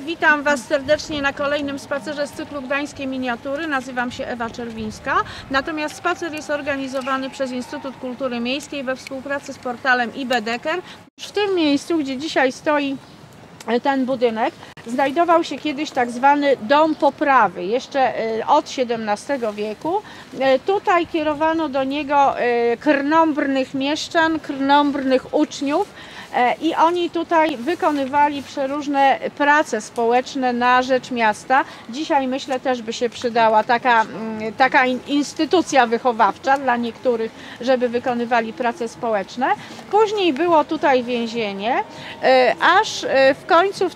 Witam Was serdecznie na kolejnym spacerze z cyklu Gdańskie Miniatury. Nazywam się Ewa Czerwińska. Natomiast spacer jest organizowany przez Instytut Kultury Miejskiej we współpracy z portalem IBDeker. W tym miejscu, gdzie dzisiaj stoi ten budynek, znajdował się kiedyś tak zwany dom poprawy, jeszcze e, od XVII wieku. E, Tutaj kierowano do niego e, krnąbrnych mieszczan, krnąbrnych uczniów i oni tutaj wykonywali przeróżne prace społeczne na rzecz miasta. Dzisiaj myślę też by się przydała taka, mm, taka in- instytucja wychowawcza dla niektórych, żeby wykonywali prace społeczne. Później było tutaj więzienie, aż w końcu w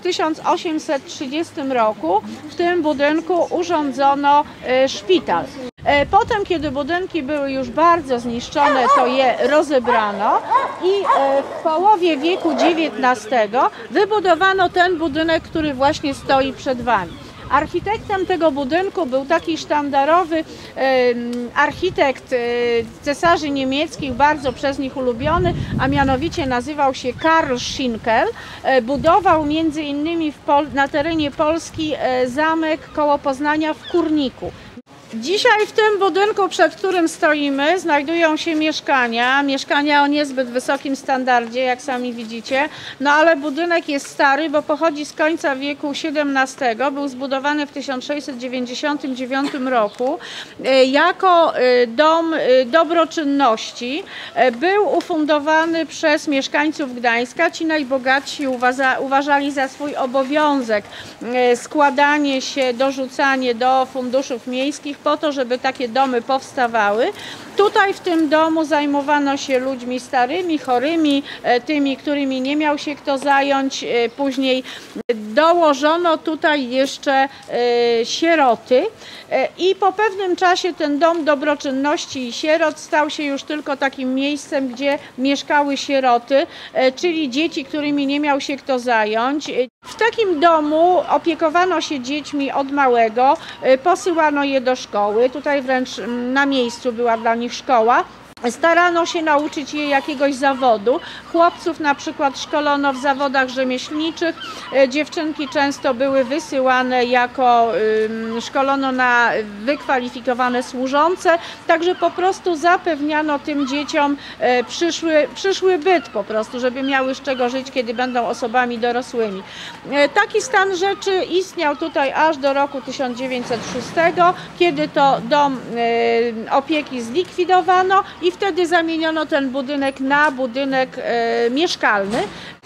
1830 roku w tym budynku urządzono e, szpital. E, Potem, kiedy budynki były już bardzo zniszczone, to je rozebrano i e, w połowie wieku XIX wybudowano ten budynek, który właśnie stoi przed Wami. Architektem tego budynku był taki sztandarowy architekt e, cesarzy niemieckich, bardzo przez nich ulubiony, a mianowicie nazywał się Karl Schinkel. E, Budował między innymi na terenie Polski e, zamek koło Poznania w Kurniku. Dzisiaj w tym budynku, przed którym stoimy, znajdują się mieszkania. Mieszkania o niezbyt wysokim standardzie, jak sami widzicie. No ale budynek jest stary, bo pochodzi z końca wieku XVII. Był zbudowany w 1699 roku e, jako e, dom e, dobroczynności. Był ufundowany przez mieszkańców Gdańska. Ci najbogatsi uważa, uważali za swój obowiązek składanie się, dorzucanie do funduszów miejskich po to, żeby takie domy powstawały. Tutaj w tym domu zajmowano się ludźmi starymi, chorymi, e, tymi, którymi nie miał się kto zająć. E, Później dołożono tutaj jeszcze e, sieroty i po pewnym czasie ten dom dobroczynności i sierot stał się już tylko takim miejscem, gdzie mieszkały sieroty, czyli dzieci, którymi nie miał się kto zająć. W takim domu opiekowano się dziećmi od małego, e, posyłano je do szkoły. Tutaj wręcz mm, na miejscu była dla nich szkoła. Starano się nauczyć je jakiegoś zawodu. Chłopców na przykład szkolono w zawodach rzemieślniczych. E, Dziewczynki często były wysyłane jako szkolono na wykwalifikowane służące. Także po prostu zapewniano tym dzieciom e, przyszły, przyszły byt po prostu, żeby miały z czego żyć, kiedy będą osobami dorosłymi. E, Taki stan rzeczy istniał tutaj aż do roku 1906, kiedy to dom opieki zlikwidowano i wtedy zamieniono ten budynek na budynek e, mieszkalny.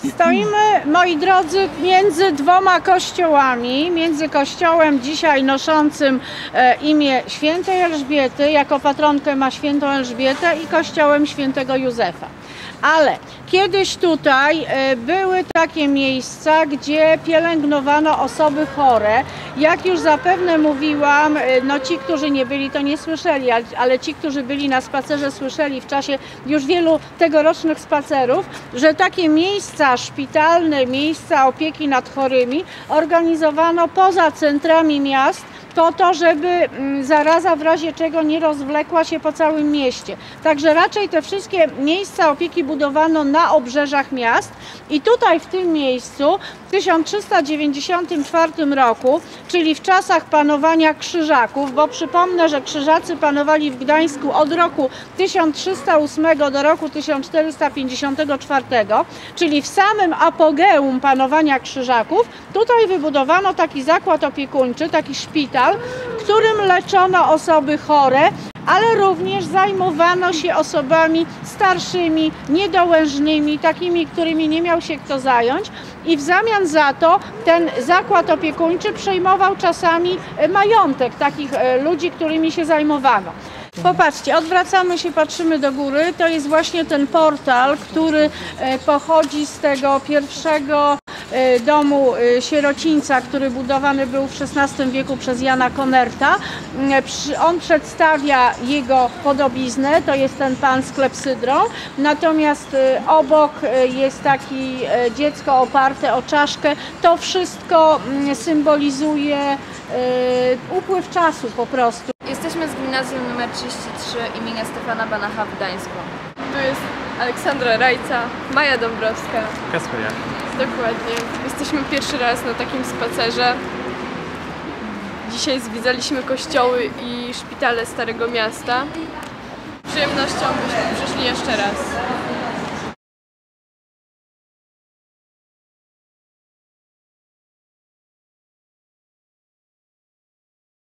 Stoimy, moi drodzy, między dwoma kościołami, między kościołem dzisiaj noszącym e, imię świętej Elżbiety, jako patronkę ma świętą Elżbietę i kościołem świętego Józefa. Ale kiedyś tutaj e, były takie miejsca, gdzie pielęgnowano osoby chore. Jak już zapewne mówiłam, e, no ci, którzy nie byli, to nie słyszeli, ale- ci, którzy byli na spacerze, słyszeli w czasie już wielu tegorocznych spacerów, że takie miejsca szpitalne, miejsca opieki nad chorymi organizowano poza centrami miast po to, żeby mm, zaraza w razie czego nie rozwlekła się po całym mieście. Także raczej te wszystkie miejsca opieki budowano na obrzeżach miast i tutaj w tym miejscu w 1394 roku, czyli w czasach panowania Krzyżaków, bo przypomnę, że Krzyżacy panowali w Gdańsku od roku 1308 do roku 1454, czyli w samym apogeum panowania Krzyżaków, tutaj wybudowano taki zakład opiekuńczy, taki szpital, w którym leczono osoby chore, ale również zajmowano się osobami starszymi, niedołężnymi, takimi, którymi nie miał się kto zająć. I w zamian za to ten zakład opiekuńczy przejmował czasami e, majątek takich e, ludzi, którymi się zajmowano. Popatrzcie, odwracamy się, patrzymy do góry. To jest właśnie ten portal, który e, pochodzi z tego pierwszego domu e, sierocińca, który budowany był w XVI wieku przez Jana Konerta. Mm, przy- On przedstawia jego podobiznę, to jest ten pan z klepsydrą, natomiast e, obok e, jest taki e, dziecko oparte o czaszkę. To wszystko mm, symbolizuje e, upływ czasu po prostu. Jesteśmy z gimnazjum nr 33 imienia Stefana Banacha w Gdańsku. Tu jest Aleksandra Rajca, Maja Dąbrowska. Kasper? Dokładnie. Jesteśmy pierwszy raz na takim spacerze. Dzisiaj zwiedzaliśmy kościoły i szpitale Starego Miasta. Z przyjemnością byśmy przyszli jeszcze raz.